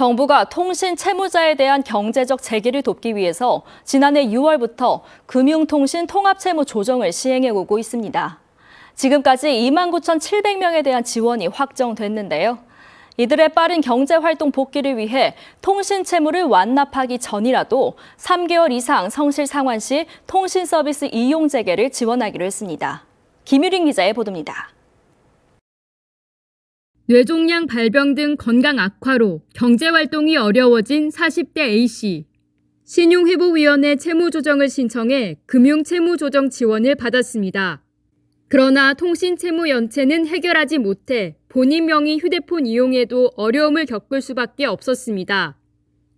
정부가 통신 채무자에 대한 경제적 재기를 돕기 위해서 지난해 6월부터 금융통신 통합채무 조정을 시행해 오고 있습니다. 지금까지 29,700명에 대한 지원이 확정됐는데요. 이들의 빠른 경제 활동 복귀를 위해 통신 채무를 완납하기 전이라도 3개월 이상 성실 상환 시 통신 서비스 이용 재개를 지원하기로 했습니다. 김유린 기자의 보도입니다. 뇌종양 발병 등 건강 악화로 경제활동이 어려워진 40대 A씨. 신용회복위원회 채무조정을 신청해 금융채무조정 지원을 받았습니다. 그러나 통신채무 연체는 해결하지 못해 본인 명의 휴대폰 이용에도 어려움을 겪을 수밖에 없었습니다.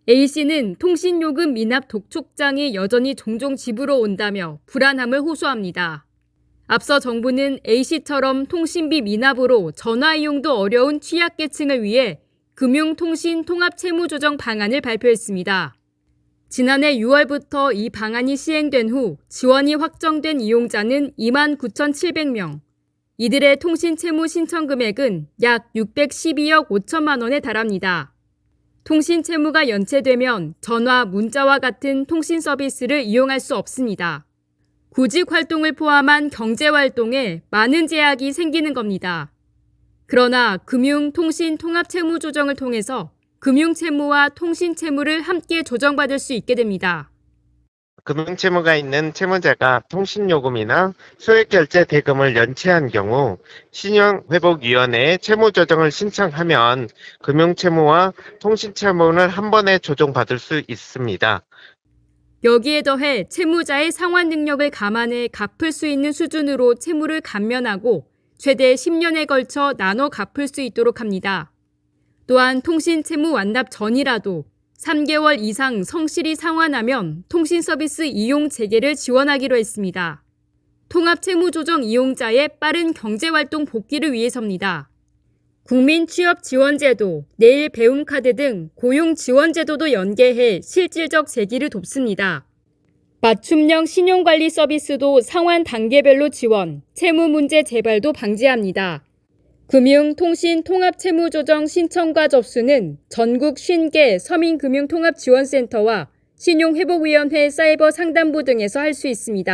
A씨는 통신요금 미납 독촉장이 여전히 종종 집으로 온다며 불안함을 호소합니다. 앞서 정부는 A씨처럼 통신비 미납으로 전화 이용도 어려운 취약계층을 위해 금융통신 통합채무조정 방안을 발표했습니다. 지난해 6월부터 이 방안이 시행된 후 지원이 확정된 이용자는 29,700명. 이들의 통신채무 신청 금액은 약 612억 5천만 원에 달합니다. 통신채무가 연체되면 전화, 문자와 같은 통신 서비스를 이용할 수 없습니다. 구직 활동을 포함한 경제 활동에 많은 제약이 생기는 겁니다. 그러나 금융, 통신, 통합 채무 조정을 통해서 금융 채무와 통신 채무를 함께 조정받을 수 있게 됩니다. 금융 채무가 있는 채무자가 통신 요금이나 소액 결제 대금을 연체한 경우 신용 회복 위원회에 채무 조정을 신청하면 금융 채무와 통신 채무를 한 번에 조정받을 수 있습니다. 여기에 더해 채무자의 상환 능력을 감안해 갚을 수 있는 수준으로 채무를 감면하고 최대 10년에 걸쳐 나눠 갚을 수 있도록 합니다. 또한 통신 채무 완납 전이라도 3개월 이상 성실히 상환하면 통신 서비스 이용 재개를 지원하기로 했습니다. 통합 채무 조정 이용자의 빠른 경제 활동 복귀를 위해서입니다. 국민 취업 지원 제도, 내일 배움 카드 등 고용 지원 제도도 연계해 실질적 재기를 돕습니다. 맞춤형 신용관리 서비스도 상환 단계별로 지원, 채무 문제 재발도 방지합니다. 금융, 통신, 통합 채무 조정 신청과 접수는 전국 50개 서민금융통합지원센터와 신용회복위원회 사이버 상담부 등에서 할 수 있습니다.